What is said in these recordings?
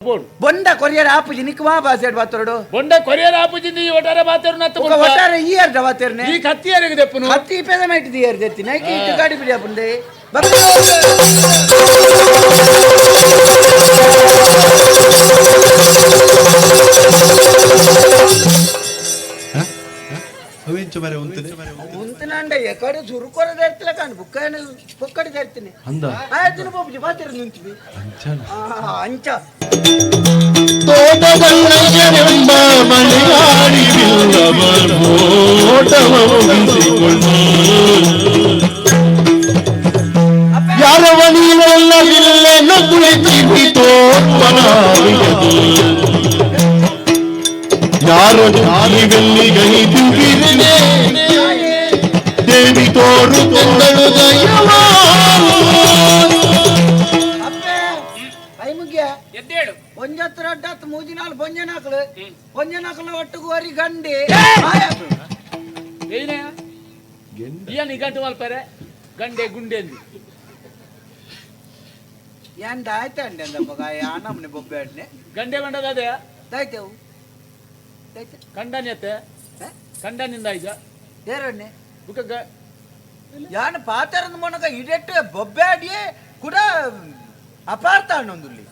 ಬೋಡು ಬೊಂಡ ಕೊರಿಯರ್ ಆಪುಜಿ ನಿಕ್ ಮಾ ಬಾಸೆಡ್ ಬಾತೋಡು ಬೊಂಡ ಕೊರಿಯರ್ ಆಪುಜಿಂದಿ ಒಟ್ಟಾರೆ ಮಾತಾರು ನತ್ತ ఒక ಬುಡ್ಪ. ಒಟ್ಟಾರೆ ಈ ಅರ್ಧ ಬಾತೇರ್ನೆ ಈ ಕತ್ತಿಯರಿಗೆ ದೆಪ್ಪನು ಹತ್ತಿ ಪೆದ ಮೈಟ್ ದಿಯರ್ ದೆತ್ತಿ ನೈಕಿ ಇಟ್ಟು ಗಾಡಿ ಬಿಡಿ ಅಪ್ಪಂದೆ ಅವೇಂಚು ಮರೆ ಉಂತದೆ ఉంటున్నాండి ఎక్కడ చురుకోర తెరతలే కానీ బుక్క బుక్కడి తెరతిని ಅಂದ ఆయన పోపు బాతేరు నుంచి ಅಂಚನ అంచ ತೋಟದಲ್ಲಯ್ಯನೆಂಬ ಮಲೆಯಾಳಿ ಬಿಲ್ಲವ ಓಟವ ಉಳಿಸಿಕೊಂಡು ಯಾರವ ನೀನಲ್ಲವಿಲ್ಲೆನ್ನು ಕುಳಿತಿವಿ ತೋರ್ಪನಾವಿಯದು ಯಾರು ಜೀವೆಲ್ಲಿ ಗೈದು ಬಿರಿದೆ. ದೇವಿ ತೋಡು ತೋಡು ದಯವ ಒಂಜತ್ರ ಅಡ್ಡತ್ ಮೂಜಿನಾಲ್ ಬೊಂಜನಾಕಳು ಬೊಂಜನಾಕಲು ಒಟ್ಟಿಗೆ ಓರಿ ಗಂಡಿ. ಏನು? ಗಂಟು ಮಲ್ಪರೆ? ಗಂಡೆ ಗುಂಡೆ ಎಂದು ಎಂದ ಆಯ್ತಾ ಅಂಡೆ ಅಂದ ಮಗ ಆ ನಮ್ಮನೆ ಬೊಬ್ಬೆ ಅಡ್ನೆ ಗಂಡೆ ಬಂಡದ ಅದೇ? ಆಯ್ತೇವು ಕಂಡನ್ಯತೆ ಕಂಡನಿಂದ ಈಗ. ದೇರಣ್ಣೆ ಬುಕ್ಕ ಯಾನ ಪಾತರದ ಮೊನಗ ಇಡೆಟ್ಟು ಬೊಬ್ಬೆ ಅಡಿಯೇ ಕೂಡ ಅಪಾರ್ಥ ಅಣ್ಣೊಂದುಲ್ಲಿ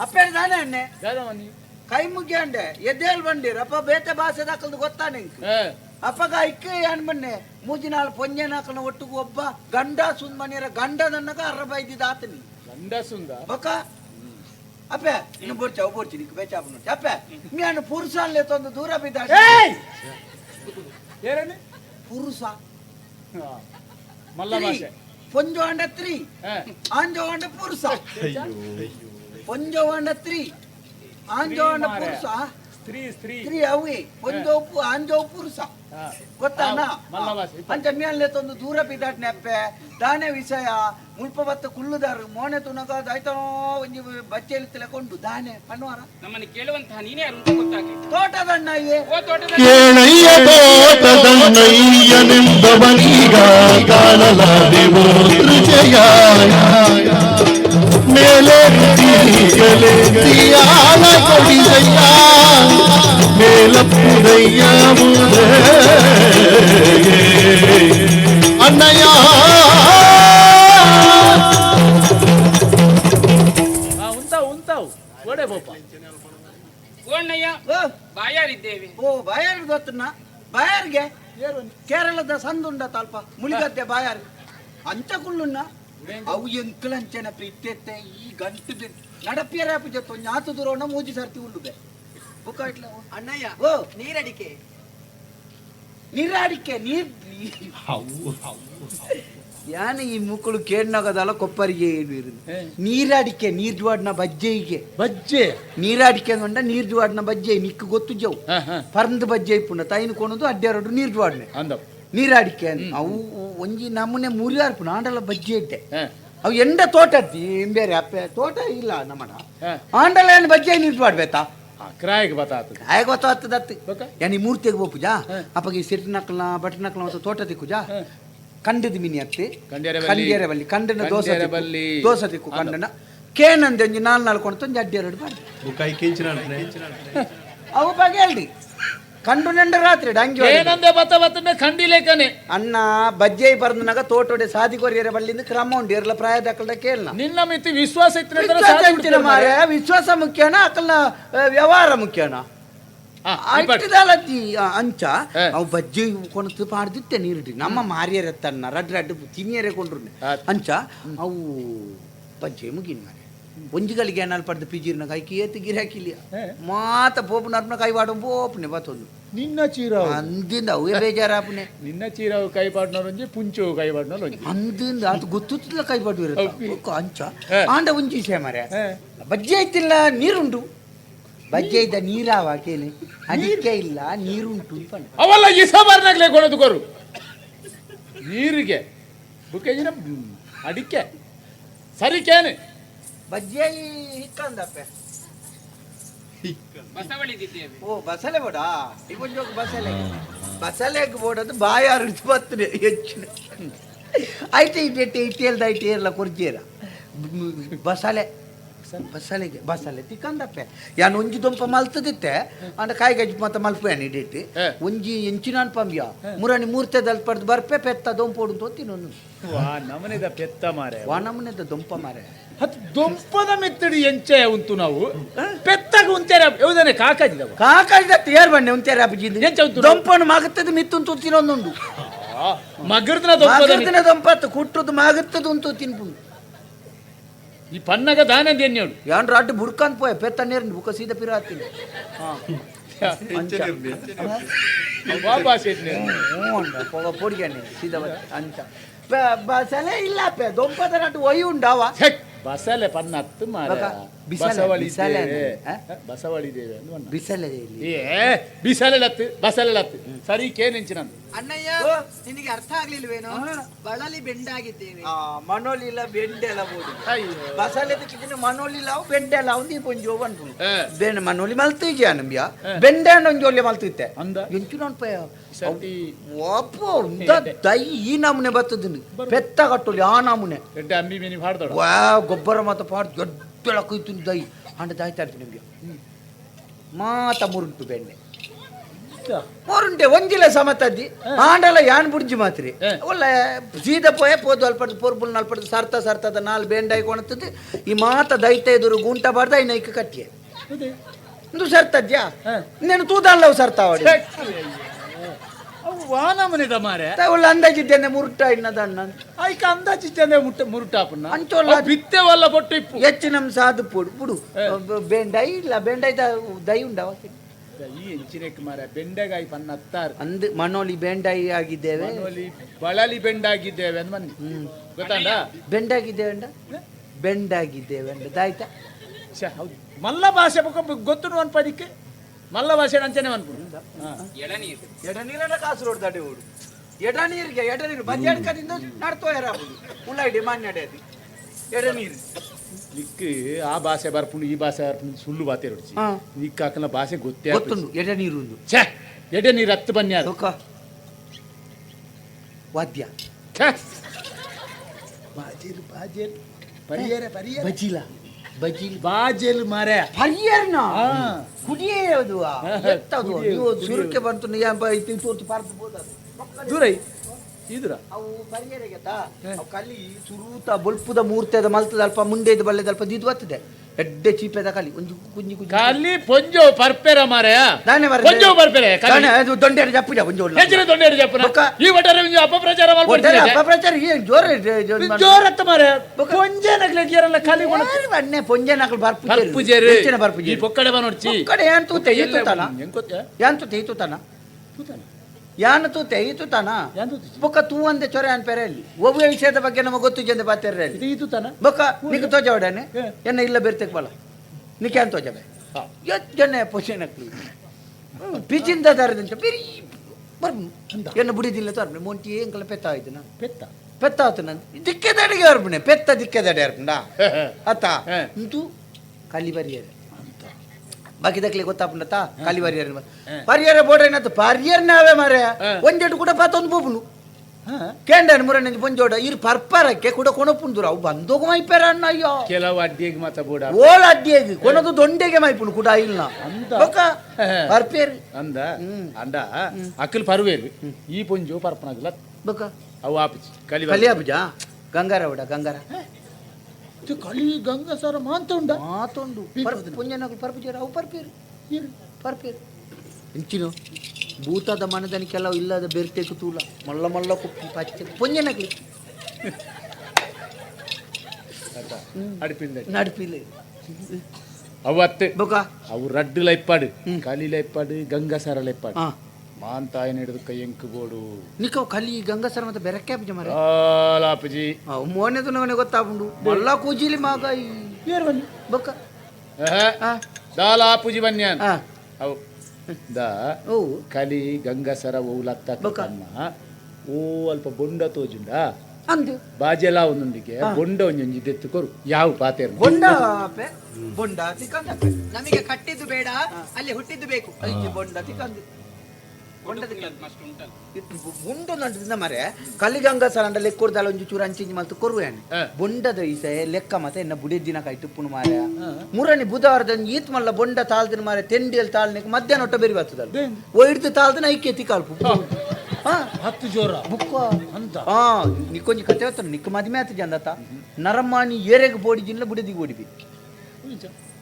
ಅಪ್ಪೇನು ತಾನೆ ಅಣ್ಣೆ? ಕೈ ಮುಗಿ ಅಂಡೆ ಎದ್ದೇಳ್ ಬಂದಿರ ಅಪ್ಪ ಬೇತೆ ಭಾಷೆ ದಾಕಲ್ದು ಗೊತ್ತಾನೆ ಇಂಕ್ ಅಪ್ಪಗ ಇಕ್ಕೆ ಏನ್ ಬನ್ನೆ ಮೂಜಿನಾಲ್ ಪೊಂಜನಾಕನ ಒಟ್ಟಿಗೆ ಒಬ್ಬ ಗಂಡ ಸುಂದ್ ಮನೆಯರ ಗಂಡದನ್ನಗ ಅರ್ರ ಬೈದಿದ್ದ ಆತನಿ ಗಂಡಸುಂದ ಬೊಕ್ಕ ಅಪ್ಪೆ ಇನ್ನು ಬೋರ್ಚ ಬೋರ್ಚಿ ನಿಕ್ ಬೇಚಾಪ ನೋಡಿ ಅಪ್ಪೆ ಮೀ ಅನ್ನು ಪುರುಷನ್ಲೆ ತಂದು ದೂರ ಬಿದ್ದ ಏಯ್ ಏರನೆ ಪುರುಷ ಮಲ್ಲ ಭಾಷೆ ಪೊಂಜೋ ಅಂಡ ತ್ರೀ ಏ ಆಂಜೋ ಅಂಡ ಪುರುಷ ಪೊಂಜೋ ಅಂಡ ತ್ರೀ ಆಂಜೋ ಅಂಡ ಮಾರ್ರೆ. ಪುರುಷ ಸ್ತ್ರೀ ಸ್ತ್ರೀ ತ್ರೀ ಅವಿ ಪೊಂಜೋ ಅಂಜೋ ಪುರುಷ. ಗೊತ್ತಾನ ಅಂಚ ಮೇಲ್ಲೆ ತಂದು ದೂರ ಬಿದ್ದಾಟ್ ನೆಪ್ಪೆ ದಾನೆ ವಿಷಯ ಮುಲ್ಪ ಬತ್ತ ಕುಳ್ಳುದಾರು ಮೋನೆ ತುನಗ ದಾಯ್ತೋ ಒಂಜಿ ಬಚ್ಚೆಲಿ ತಿಳ್ಕೊಂಡು ದಾನೆ ಪನ್ವಾರ. ನಮ್ಮನ್ನು ಕೇಳುವಂತಹ ನೀನೇ ಅಂತ ಗೊತ್ತಾಗಿ ತೋಟದಣ್ಣಯ್ಯ. ಓ ಕೇಳಯ್ಯ ತೋಟದನ್ನಯ್ಯನೆಂಬವನೀಗ ಕಾಣಲಾದೆವು ರುಚಯ ಮೇಲೆ ರುಚಿಗಲೆ ಸಿಯಾಲ ಕೊಡಿದಯ್ಯ ಮೇಲಪ್ಪುದಯ್ಯ ಮುದೇ ಅಣ್ಣಯ್ಯ ಹಾ ಉಂತಾವು ಉಂತಾವು ಓಡೆ ಬೋಪ ಓಣ್ಣಯ್ಯ ಓ, ಬಾಯಾರಿದ್ದೇವೆ ಓ ಬಾಯಾರ್ ಗೊತ್ತನ್ನ ಬಾಯಾರ್ಗೆ ಕೇರಳದ ಸಂದುಂಡ ತಲ್ಪ ಮುಳಿಗದ್ದೆ ಬಾಯಾರ್ ಅಂಚ ಕುಳ್ಳುನ್ನ ಅವು ಎಂಕಲಂಚನ ಪ್ರೀತ್ಯತೆ ಈ ಗಂಟು ನಡಪಿಯರ ಪೂಜೆ ನಾತು ದೂರೋಣ ಮೂಜಿ ಸರ್ತಿ ಉಳ್ಳುದೆ ಬುಕ್ಕ ಇಟ್ಲ ಅಣ್ಣಯ್ಯ ಓ ನೀರಡಿಕೆ ನೀರಾಡಿಕೆ ನೀರ್ ಯಾನ ಈ ಮುಕ್ಕಳು ಕೇಡ್ನಾಗದಲ್ಲ ಕೊಪ್ಪರಿಗೆ ಏನು ಇರುದು ಏ. ನೀರಾಡಿಕೆ ನೀರ್ಜುವಾಡ್ನ ಬಜ್ಜೆಗೆ ಬಜ್ಜೆ ನೀರಾಡಿಕೆ ಅಂದ ನೀರ್ಜುವಾಡ್ನ ಬಜ್ಜೆ ನಿಕ್ಕು ಗೊತ್ತು ಜವು ಹಾ ಹಾ ಪರಂದ್ ಬಜ್ಜೆ ಇಪ್ಪುನ ತೈನು ಕೊಣದು ಅಡ್ಡೆರಡು ನೀರ್ಜುವಾಡ್ನೆ ಅಂದವ್ ನೀರಾಡಿಕೆ. ಅವು ಒಂಜಿ ನಮ್ಮನೆ ಮುರಿಯಾರ್ಪು ಆಂಡಲ ಬಜ್ಜಿ ಇಟ್ಟೆ ಅವು ಎಂಡ ತೋಟ ಬೇರೆ ಅಪ್ಪೆ ತೋಟ ಇಲ್ಲ ನಮ್ಮಡ. ಆಂಡಲ ಏನು ಬಜ್ಜಿ ನೀರ್ಜುವಾಡ್ಬೇತಾ ಕ್ರಾಯಿಗೆ ಬತ್ತಾತದ ಆಯ ಗೊತ್ತಾಗ್ತದತ್ತಿ ಬೊಕ್ಕ? ಯಾನಿ ಮೂರ್ತಿಗೆ ಬೋಪುಜಾ. ಅಪ್ಪಗೆ ಸಿಟ್ಟು ನಕ್ಲ ಬಟ್ಟೆ ನಕ್ಲ ಮತ್ತು ತೋಟ ತಿಕ್ಕುಜಾ ಜಾ ಕಂಡದ ಮಿನಿ ಅತ್ತಿ. ಕಂಡ್ಯರೆ ಬಲ್ಲಿ. ಕಂಡನ ದೋಸೆ ಬಲ್ಲಿ. ದೋಸ ತಿಕ್ಕು ಕಂಡನ ಕೇನಂದೆ ಒಂಜಿ ನಾಲ್ ನಾಲ್ಕು ಕೊಂಡು ಒಂಜಿ ಅಡ್ಡಿ ಎರಡು ಅವು ಬಗ್ಗೆ ಹೇಳ್ರಿ ಕಂಡು ನೆಂಡ ರಾತ್ರಿ ಡಂಗಿ. ಏನಂದೆ ಬತ್ತ ಬತ್ತನೆ ಖಂಡಿಲೇಕನೆ ಅನ್ನ ಬಜ್ಜೆ ಬರ್ದನಾಗ ತೋಟೋಡೆ ಸಾದಿ ಕೊರಿಯರ ಬಲ್ಲಿಂದ ಕ್ರಮ ಉಂಡು ಇರಲ ಪ್ರಾಯ ದಾಖಲ್ದ ಕೇಳನ. ನಿನ್ನ ಮಿತಿ ವಿಶ್ವಾಸ ಇತ್ತು ಮಾರೆ ವಿಶ್ವಾಸ ಮುಖ್ಯನ ಅಕಲ್ನ ವ್ಯವಹಾರ ಮುಖ್ಯನ? ಅಂಚ. ಅವು ಬಜ್ಜಿ ಕೊಣತು ಪಾಡ್ದಿತ್ತೆ ನೀರಿಡಿ ನಮ್ಮ ಮಾರಿಯರ ತನ್ನ ರಡ್ ರಡ್ ತಿನ್ನಿಯರೆ ಕೊಂಡ್ರು. ಅಂಚ ಅವು ಬಜ್ಜೆ ಮುಗಿನ ಮಾರೆ ಒಂಜಿಗಳಿಗೆ ಏನಾಲ್ ಪಡ್ದು ಪಿಜಿರ್ನ ಕೈ ಏತು ಗಿರಾಕಿಲ್ಲ. ಮಾತ ಪೋಪು ನರ್ನ ಕೈ ಪಾಡು ಪೋಪ್ನೆ ಬತ್ತೊಂದು. ನಿನ್ನ ಚೀರಾವು. ಅಂದಿಂದ ಅವೇ ಬೇಜಾರಾಪನೆ. ನಿನ್ನ ಚೀರಾವು ಕೈ ಪಾಡ್ನವ್ರು ಒಂಜಿ ಪುಂಚು ಕೈ ಪಾಡ್ನೋರು ಒಂಜಿ. ಅಂದಿಂದ ಅದು ಗೊತ್ತಿಲ್ಲ ಕೈ ಪಾಡು. ಇರುತ್ತೆ? ಅಂಚ. ಆಂಡ ಒಂಜಿ ಸೇಮರೆ ಬಜ್ಜಿ ಐತಿಲ್ಲ ನೀರುಂಟು. ಬಜ್ಜೆ ಇದ್ದ ನೀರಾವ ಕೇಳಿ ಅಡಿಕೆ ಇಲ್ಲ ನೀರುಂಟು ಅವಲ್ಲ ಇಸಬಾರ್ನಾಗ್ಲೇ ಕೊಡೋದು ನೀರಿಗೆ. ಬುಕ್ಕೆಜಿನ ಅಡಿಕೆ. ಸರಿಕೇನೆ. ಬಜ್ಜೆ ಹಿಕ್ಕಂದಪ್ಪೆ. ಓ ಬಸಳೆ ಬೋಡ ಇವಾಗ ಬಸಳೆ. ಬಸಳೆಗೆ ಬೋಡದು ಬಾಯಾರು ಬರ್ತದೆ ಹೆಚ್ಚಿನ. ಐತೆ ಇಟ್ಟೆ ಐಟಿ ಇರಲ್ಲ ಕುರ್ಜಿಯರ. ಬಸಳೆ. ಬಸಳೆಗೆ ಬಸಳೆ ತಿಕ್ಕಂದಪ್ಪೆ. ಯಾನು ಒಂಜಿ ದೊಂಪ ಮಲ್ತದಿತ್ತೆ ಅಂದ ಕಾಯಿ ಗಜ್ಜಿ ಮತ್ತೆ ಮಲ್ಪೆ ಇಡೀಟಿ ಹೆ. ಒಂಜಿ ಎಂಚಿನಾನ್ ಪಂಬ್ಯ ಮುರಾಣಿ ಮೂರ್ತೆ ದಲ್ಪಡ್ದು ಬರ್ಪೆ ಪೆತ್ತ ದೊಂಪೋಡು ತೋತಿನೊಂದು ವಾ ನಮನೆದ ಪೆತ್ತ ಮಾರೆ. ವಾನಮ್ಮನೆದ ದೊಂಪ ಮಾರೆ. ಹತ್ತು ದೊಂಪದ ಮೆತ್ತಡಿ ಎಂಚೆ ಉಂಟು ನಾವು. ಪೆತ್ತಾಗ ಉಂತೇರ ಯಾವುದನೆ? ಕಾಕಾಜಿದವ ಕಾಕಾಯ್ದತ್ತ ಏರ್ ಬಣ್ಣೆ ಉಂತೇರ ಅಪ್ಪಿಜಿಂದ ಎಂಚ ಉಂಟು? ದೊಂಪನ ಮಾಗುತ್ತದೆ ಮಿತ್ತು ತೂತಿನೊಂದುಂಡು ಮಗರ್ದನ ದೊಂಪದ ಮಾಗುತ್ತಿನ ದೊಂಪತ್ತು ಕುಟ್ಟುದು ಮಾಗುತ್ತದೆ ಉಂತು ತಿನ್ಪುಂಡು ಈ ಪನ್ನಗ ದಾನೆ ದೇನ್ಯೋಡು ಯಾನ್ ರಾಡ್ ಬುಡ್ಕಂದ್ ಪೋಯ ಪೆತ್ತ ನೀರಿನ ಬುಕ್ಕ ಸೀದ ಪಿರಾತಿನ ಅಂಡ ಪೊಗ ಪೊಡಿಗಣ್ಣೆ ಸೀದ ಅಂಚ. ಬ- ಬಸಳೆ ಇಲ್ಲ ಪೆ ದೊಂಪದ ನಟ್ಟು ಒಯ್ಯಿ ಉಂಡಾವ ಛೆ, ಬಸಳೆ ಪನ್ನತ್ತು ಮಾರ ಬಸವಳಿ? ಬಸವಳಿ ದೇವೆ ಏ ಬಿಸಲೆ ಲತ್ತು ಬಸಳೆ ಲತ್ತು. ಸರಿ ಕೇನೆಂಚಿನಂದು ಅಣ್ಣಯ್ಯ. ನಿನಗೆ ಅರ್ಥ ಆಗ್ಲಿಲ್ವೇನೋ? ಬಳಲಿ ಬೆಂಡಾಗಿದ್ದೇವೆ. ಮನೋಲಿಲ್ಲ ಬೆಂಡೆಲ್ಲ ಬಸಳೆ ದಿಕ್ಕಿನ ಮನೋಲಿಲ್ಲ ಬೆಂಡೆಲ್ಲ ಒಂದು ಒಂಜಿ ಅನ್ಪು ಏ. ಬೆನ್ ಮನೋಲಿ ಮಲ್ತಿಜಿ ಅನಂಬ್ಯ ಬೆಂಡೆ ಒಂಜಿ ಒಳ್ಳೆ ಮಲ್ತಿತ್ತೆ ಅಂದ. ಎಂಚು ನಾನು ಪಯ ಒಪ್ಪೋ ದೈ ಈ ನಮೂನೆ ಬರ್ತದ ಪೆತ್ತ ಕಟ್ಟೋಲಿ ಆ ನಮೂನೆ. ಎಡ್ಡೆ ಅಂಬಿ ಮೇನಿ ಹಾಡ್ದಳು ವಾ ಗೊಬ್ಬರ ಮಾತ ಪಾಡ್ ದೊಡ್ಡ ಕುಯ್ತು ದೈ. ಹಂಡ ದಾಯ್ತಾ ಇರ್ತೀನಿ ನಿಮಗೆ. ಮಾತ ಮುರುಂಟು ಬೆಣ್ಣೆ. ಮೂರುಂಟೆ ಒಂಜಿಲ ಸಮತದ್ದಿ. ಆಂಡಲ ಯಾನ್ ಬುಡ್ಜಿ ಮಾತ್ರಿ. ಒಳ್ಳೆ ಸೀದ ಪೋಯ ಪೋದು ಅಲ್ಪಡ್ದು ಪೋರ್ಬುಲ್ ನಲ್ಪಡ್ದು ಸರ್ತ ಸರ್ತದ ನಾಲ್ ಬೇಂಡಾಯಿ ಕೊಣತದ್ದು ಈ ಮಾತ ದೈತ ಎದುರು ಗುಂಟ ಬಾರ್ದ ಈ ನೈಕ ಕಟ್ಟಿಯೆ ಇದು ಸರ್ತದ್ಯಾ? ಹ. నేను ತೂದಲ್ಲವು ಸರ್ತಾವಡಿ ವಾನಮನೆದ ಮಾರೆ? ಒಳ್ಳೆ ಅಂದಾಜಿದ್ದೇನೆ ಮುರುಟ ಇನ್ನದಣ್ಣ ಐಕ ಅಂದಾಜಿದ್ದೇನೆ ಮುಟ್ಟ ಮುರುಟಾಪನ್ನ ಅಂಚೋಲ್ಲ. ಅವು ಬಿತ್ತೆ ವಲ್ಲ ಬೊಟ್ಟು ಇಪ್ಪು. ಹೆಚ್ಚು ನಮ್ ಸಾಧು ಪುಡು ಪುಡು. ಬೆಂಡೈ ಇಲ್ಲ ಬೇಂಡಾಯಿ ದೈ ಉಂಡವ ಈ ಎಂಚಿನೆಕ್ ಮಾರೆ ಬೆಂಡೆಗಾಯಿ ಪನ್ನ ಹತ್ತಾರು. ಅಂದ್ ಮನೋಲಿ ಬೆಂಡಾಯಿ ಆಗಿದ್ದೇವೆ. ಬಳಲಿ ಬೆಂಡಾಗಿದ್ದೇವೆ ಅಂದ್ ಬನ್ನಿ ಗೊತ್ತಾಂಡ? ಬೆಂಡಾಗಿದ್ದೇವೆ ಅಂಡ ಬೆಂಡಾಗಿದ್ದೇವೆ ಅಂಡ ದಾಯ್ತಾ ಹೌದು. ಮಲ್ಲ ಭಾಷೆ ಗೊತ್ತು ಅನ್ಪದಿಕ್ಕೆ ಮಲ್ಲ ಭಾಷೆ ಅಂಚನೆ ಅನ್ಕೊಂಡು ಎಳನೀರು. ಎಡ ನೀರನ್ನ ಕಾಸು ರೋಡ್ದಾಡೆ ಓಡು ಎಡ ನೀರಿಗೆ ಎಡ ನೀರು ಬಜ್ಜಾಡ್ಕದಿಂದ ನಡ್ತೋ ಯಾರಾಬುದು ಉಳ್ಳಾಡಿ ಮಾನ್ಯ ಅಡಿ ಎಡ ನೀರು ನಿಕ್ ಆ ಭಾಷೆ ಬರ್ಪುಂಡು ಈ ಭಾಷೆ ಬರ್ಪುಂಡು ಸುಳ್ಳು ಬಾತೆ ರುಚಿ ಹಾ. ನಿಕ್ ಭಾಷೆ ಗೊತ್ತೇ ಗೊತ್ತುಂಡು ಎಡನೀರು ಒಂದು ಛೇ ಎಡೆ ನೀರು ಹತ್ತು ಬನ್ನಿ ಅದು. ಲೋಕ ವಾದ್ಯ. ಛೇ. ಪರಿಯರ ಪರಿಯರ. ಬಜಿಲ. ಬಜಿಲ್ ಬಾಜಲ್ ಮಾರೆ. ಹರಿಯರ್ನ? ಹಾ. ಕುಡಿಯೇ ಅದು ಎತ್ತದು ನೀವು ಕುಡಿಯೇ. ಸುರುಕೆ ಬಂತು ಇತ್ತು ತೋರ್ತು ಪಾರ್ದು ಬೋದದು ದೂರ. ಇದ್ರ? ಅವು ಪರಿಯರಿಗೆ ಅವು ಕಲಿ ಸುರೂತ ಬೊಲ್ಪುದ ಮೂರ್ತೆದ ಮಲ್ತದ ಅಲ್ಪ ಮುಂದೆ ಇದು ಬಲ್ಲೆದ ಅಲ್ಪ ಇದು ಬರ್ತದೆ ಎಡ್ಡೆ ಚೀಪೆದ ಕಲಿ ಒಂದು ಕುಂಜಿ ಕುಂಜಿ ಖಾಲಿ ಪೊಂಜೋ ಬರ್ಪೆರ ಮಾರೆ ನಾನೇ ಬರ್ತದೆ. ಪೊಂಜೋ ಬರ್ಪೆರೆ ಖಾಲಿ. ನಾನೇ ಅದು ದೊಡ್ಡ ಜಪ್ಪಿದ ಒಂದು ಹೆಚ್ಚಿನ ದೊಡ್ಡ ಜಪ್ಪನ ಬೊಕ್ಕ. ಈ ಒಟ್ಟಾರೆ ಒಂಜಿ ಅಪಪ್ರಚಾರ ಮಾಡ್ಬಿಡ್ತೀನಿ ಅಪಪ್ರಚಾರ ಏನ್ ಜೋರ ಇದೆ, ಜೋರ್ ಮಾಡು. ಜೋರತ್ತ ಮಾರೆ ಪೊಂಜೆ ನಗ್ಲೆಗ್ಯಾರಲ್ಲ ಖಾಲಿ ಕೊಡ ಏನ್ ಬನ್ನೆ ಪೊಂಜೆ ನಕಲ್ ಬರ್ಪು ಬರ್ಪುಜೇರು. ಹೆಚ್ಚಿನ ಈ ಬರ್ಪುಜೇರು ಪೊಕ್ಕಡೆ ಬನೋಡ್ಚಿ ಕಡೆ ಏನ್ ತೂತೆ ಈತು ತಾನ ಹೆಂಗ್ ಗೊತ್ತಾ? ಯಾನ್ ತೂತೆ ಈತು ತಾನ ಯಾನ್ ತೂತೆ? ಈ ತೂತಾನ? ಬೊಕ್ಕ ತೂ ಅಂದೆ ಚೊರೆ ಅನ್ ಪೆರೆ ಅಲ್ಲಿ ಒಬ್ಬ ವಿಷಯದ ಬಗ್ಗೆ ನಮಗೆ ಗೊತ್ತು ಜಂದೆ ಬಾತೆರ್ರೆ ಅಲ್ಲಿ. ಇದು ಇದು ತಾನ ಬೊಕ್ಕ ನಿಕ್ ತೋಜ ಒಡನೆ ಎನ್ನ ಇಲ್ಲ ಬೇರ್ತೆಕ್ ಬಲ. ನಿಕ್ ಯಾನ್ ತೋಜಬೆ. ಎತ್ ಜನ ಪೊಸಿಷನ್ ಹಾಕ್ಲಿ ಪಿಚಿಂದ ದಾರದಂಚ ಬಿರಿ ಬರ್ ಎನ್ನ ಬುಡಿದಿಲ್ಲ ತೋರ್ಬೆ ಮೊಂಟಿ ಏಂಕಲ ಪೆತ್ತ ಆಯ್ತು ನಾನು ಪೆತ್ತ. ಪೆತ್ತ ಆಯ್ತು ನಾನು ದಿಕ್ಕೆ ದಡಿಗೆ ಅರ್ಬಣೆ ಪೆತ್ತ ದಿಕ್ಕೆ ದಡಿ ಅರ್ಬಣ ಅತ್ತ ನಿಂತು ಇಂತು ಕಲಿ ಬರಿಯರೆ ಬಾಕಿ ದಕ್ಲಿ ಖಾಲಿ ಕಲಿ ಬರಿಯರೆ ಪರಿಯರ ಬೋಡ್ರ ಏನತ್ತು ಪರಿಯರ್ ನಾವೇ ಮಾರೆ ಒಂದೆಟು ಕೂಡ ಪಾತೊಂದು ಬೋಪುನು ಕೇಂಡನ್ ಮುರನೆ ಬಂಜೋಡ ಇರ್ ಪರ್ಪರಕ್ಕೆ ಕೂಡ ಕೊಣಪುಂದುರ ಅವು ಬಂದೋಗ ಮೈಪೇರ ಅಣ್ಣ ಅಯ್ಯೋ ಕೆಲವು ಅಡ್ಡಿಗೆ ಮಾತ ಬೂಡ ಓಳ ಅಡ್ಡಿಯಾಗಿ. ಕೊನದು ದೊಂಡೆಗೆ ಮೈಪುನು ಕೂಡ ಇಲ್ಲ ಬೊಕ? ಬೊಕ್ಕ ಅಂದ. ಅಂದ. ಅಕ್ಕಲ್ ಪರ್ವೇರಿ. ಈ ಪೊಂಜು ಪರ್ಪನ ಬೊಕ? ಅವು ಆಪಿಚಿ ಕಲಿ ಕಲಿಯ ಬುಜ ಗಂಗಾರ ಬಿಡ ಗಂಗಾರ. ಕಲಿ ಗಂಗಾ ಸರ ಮಾಂತ ಉಂಡ ಮಾತೊಂದು ಪುಂಜನಗಳು ಪರ್ಪಿಜರ ಅವು ಪರ್ಪಿರು ಪರ್ಪಿರು ಇಂಚಿನು. ಭೂತದ ಮನದನಿಕೆಲ್ಲ ಇಲ್ಲದ ಬೆರ್ತೆ ತೂಲ ಮಲ್ಲ ಮಲ್ಲ ಕುಪ್ಪಿ ಪಚ್ಚೆ ಪುಂಜನಗಳು ಅಡಿಪಿಂದ ನಡ್ಪಿಲೆ ಅವತ್ತೆ. ಬೊಕ? ಅವು ರಡ್ಡು ಲೈಪ್ಪಾಡು. ಕಲಿ ಲೈಪ್ಪಾಡು ಗಂಗಾ ಸರ ಲೈಪ್ಪಾಡು ತಾಯಿ ಮಾಂತಾಯ ಹಿಡಿದು ಕೈಯಂಕು ಬೋಡು ನಿಕ್ಕ ಕಲಿ ಗಂಗಸರ ಮತ್ತೆ ಬೆರಕೆ ಆಲಾಪಜಿ ಮರ ಮೋನೆ ಮೋನೆದು ನನಗೆ ಗೊತ್ತಾಪುಂಡು ಮಲ್ಲ ಕೂಜಿಲಿ ಮಾಗ ಏರ್ ಬನ್ನಿ. ಬೊಕ್ಕ. ಆ, ದಾಲಾಪುಜಿ ಬನ್ನಿ ಆ, ಅವು ದ ಓ. ಕಲಿ ಗಂಗಸರ ಓಲತ್ತ ಬೊಕ. ಓ ಅಲ್ಪ ಬೊಂಡ ತೋಜುಂಡ? ಅಂದು. ಬಾಜೆಲ ಒಂದೊಂದಿಗೆ ಬೊಂಡ ಒಂಜೊಂಜಿ ದೆತ್ತು ಕೊರು. ಯಾವ ಪಾತೆ ಬೊಂಡ ಬೊಂಡ ತಿಕ್ಕಂದ ನಮಗೆ ಕಟ್ಟಿದ್ದು ಬೇಡ ಅಲ್ಲಿ ಹುಟ್ಟಿದ್ದು ಬೇಕು. ಬೊಂಡ ತಿಕ್ಕಂದು ನಂಟಿಂದ ಮರೆ. ಕಲಿಗಂಗ ಸರಂಡ ಲೆಕ್ಕೂರ್ದಾಲ ಒಂಜಿ ಚೂರು ಅಂಚಿಂಜಿ ಮಲ್ತು ಕೊರುವೇನೆ ಬೊಂಡದ ಈಸೆ ಲೆಕ್ಕ ಮತ್ತೆ ಎನ್ನ ಬುಡಿ ದಿನ ಕಾಯ್ತು ಪುಣು ಮಾರ. ಮುರನಿ ಬುಧವಾರದ ಈತ್ ಮಲ್ಲ ಬೊಂಡ ತಾಳ್ದಿನ ಮಾರೆ ತೆಂಡಿಯಲ್ಲಿ ತಾಳ್ನಿಕ್ ಮಧ್ಯಾಹ್ನ ಒಟ್ಟ ಬೆರಿ ಬರ್ತದಲ್ಲ. ಓ ಹಿಡ್ದು ತಾಳ್ದಿನ ಐಕ್ಯತಿ ಕಾಲ್ಪು. ಹಾ. ಹತ್ತು ಜೋರ. ಬುಕ್ಕ ಅಂತ ಹಾ. ನಿಕ್ಕೊಂಜಿ ಕತೆ ಹೇಳ್ತಾನೆ ನಿಕ್ಕ ಮದ್ಮೆ ಆತ ಜಂದತ. ನರಮಾನಿ ಏರೆಗೆ ಬೋಡಿ ಜಿನ್ಲ ಬುಡಿದಿಗೆ ಓಡಿಬಿ